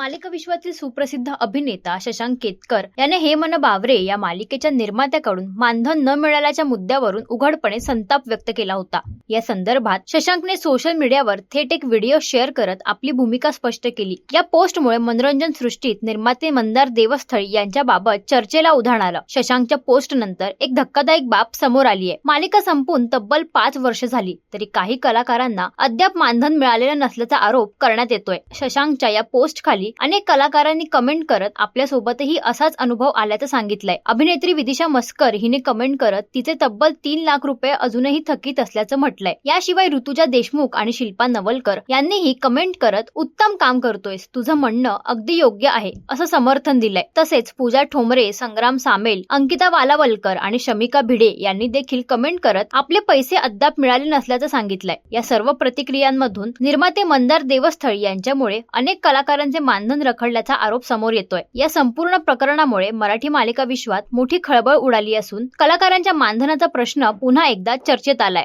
मालिका विश्वातील सुप्रसिद्ध अभिनेता शशांक केतकर याने हे मन बावरे या मालिकेच्या निर्मात्याकडून मानधन न मिळाल्याच्या मुद्द्यावरून उघडपणे संताप व्यक्त केला होता. या संदर्भात शशांकने सोशल मीडियावर थेट एक व्हिडिओ शेअर करत आपली भूमिका स्पष्ट केली. या पोस्टमुळे मनोरंजन सृष्टीत निर्माते मंदार देवस्थळी यांच्याबाबत चर्चेला उधाण आलं. शशांकच्या पोस्ट नंतर एक धक्कादायक बाब समोर आली आहे. मालिका संपून तब्बल पाच वर्ष झाली तरी काही कलाकारांना अद्याप मानधन मिळालेलं नसल्याचा आरोप करण्यात येतोय. शशांकच्या या पोस्ट खाली अनेक कलाकारांनी कमेंट करत आपल्यासोबतही असाच अनुभव आल्याचं सांगितलंय. अभिनेत्री विदिशा मस्कर हिने कमेंट करत तिचे तब्बल तीन लाख रुपये अजूनही थकीत असल्याचं म्हटलंय. याशिवाय ऋतुजा देशमुख आणि शिल्पा नवलकर यांनीही कमेंट करत उत्तम काम करतोयस. तुझं म्हणणं अगदी योग्य आहे असं समर्थन दिलंय. तसेच पूजा ठोंबरे संग्राम सामेल अंकिता वालावलकर आणि शमिका भिडे यांनी देखील कमेंट करत आपले पैसे अद्याप मिळाले नसल्याचं सांगितलंय. या सर्व प्रतिक्रियांमधून निर्माते मंदार देवस्थळी यांच्यामुळे अनेक कलाकारांचे मान मानधन रखडल्याचा आरोप समोर येतोय. या संपूर्ण प्रकरणामुळे मराठी मालिका विश्वात मोठी खळबळ उडाली असून कलाकारांच्या मानधनाचा प्रश्न पुन्हा एकदा चर्चेत आलाय.